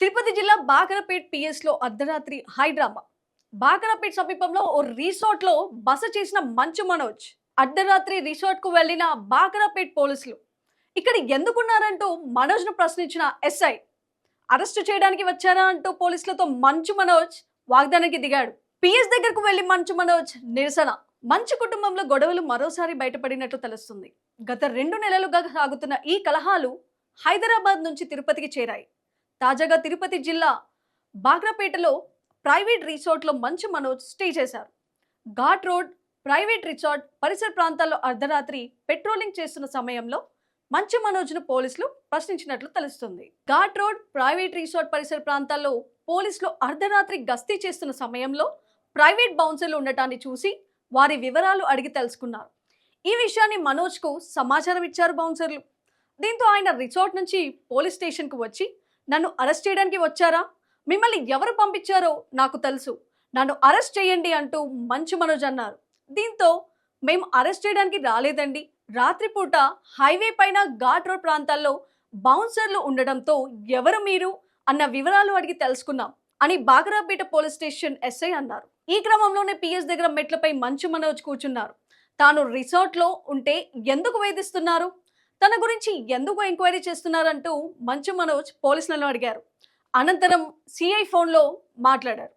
తిరుపతి జిల్లా బాగరపేట్ పిఎస్లో అర్ధరాత్రి హైడ్రామా బాగరపేట్ సమీపంలో ఓ రిసార్ట్లో బస చేసిన మంచు మనోజ్ అర్ధరాత్రి రిసార్ట్కు వెళ్ళిన బాగరపేట్ పోలీసులు. ఇక్కడ ఎందుకున్నారంటూ మనోజ్ను ప్రశ్నించిన ఎస్ఐ అరెస్టు చేయడానికి వచ్చారా? అంటూ పోలీసులతో మంచు మనోజ్ వాగ్దానానికి దిగాడు. పిఎస్ దగ్గరకు వెళ్ళి మంచు మనోజ్ నిరసన. మంచు కుటుంబంలో గొడవలు మరోసారి బయటపడినట్లు తెలుస్తుంది. గత రెండు నెలలుగా సాగుతున్న ఈ కలహాలు హైదరాబాద్ నుంచి తిరుపతికి చేరాయి. తాజాగా తిరుపతి జిల్లా బాగ్రాపేటలో ప్రైవేట్ రిసార్ట్లో మంచు మనోజ్ స్టే చేశారు. ఘాట్ రోడ్ ప్రైవేట్ రిసార్ట్ పరిసర ప్రాంతాల్లో అర్ధరాత్రి పెట్రోలింగ్ చేస్తున్న సమయంలో మంచు మనోజ్ను పోలీసులు ప్రశ్నించినట్లు తెలుస్తుంది. ఘాట్ రోడ్ ప్రైవేట్ రిసార్ట్ పరిసర ప్రాంతాల్లో పోలీసులు అర్ధరాత్రి గస్తీ చేస్తున్న సమయంలో ప్రైవేట్ బౌన్సర్లు ఉండటాన్ని చూసి వారి వివరాలు అడిగి తెలుసుకున్నారు. ఈ విషయాన్ని మనోజ్కు సమాచారం ఇచ్చారు బౌన్సర్లు. దీంతో ఆయన రిసార్ట్ నుంచి పోలీస్ స్టేషన్కు వచ్చి నన్ను అరెస్ట్ చేయడానికి వచ్చారా? మిమ్మల్ని ఎవరు పంపించారో నాకు తెలుసు. నన్ను అరెస్ట్ చేయండి అంటూ మంచు మనోజ్ అన్నారు. దీంతో మేము అరెస్ట్ చేయడానికి రాలేదండి. రాత్రిపూట హైవే పైన ఘాట్ రోడ్ ప్రాంతాల్లో బౌన్సర్లు ఉండడంతో ఎవరు మీరు అన్న వివరాలు అడిగి తెలుసుకున్నాం అని బాగరాపేట పోలీస్ స్టేషన్ ఎస్ఐ అన్నారు. ఈ క్రమంలోనే పిఎస్ దగ్గర మెట్లపై మంచు మనోజ్ కూర్చున్నారు. తాను రిసార్ట్లో ఉంటే ఎందుకు వేధిస్తున్నారు? తన గురించి ఎందుకు ఎంక్వైరీ చేస్తున్నారంటూ మంచు మనోజ్ పోలీసులను అడిగారు. అనంతరం సిఐ ఫోన్లో మాట్లాడారు.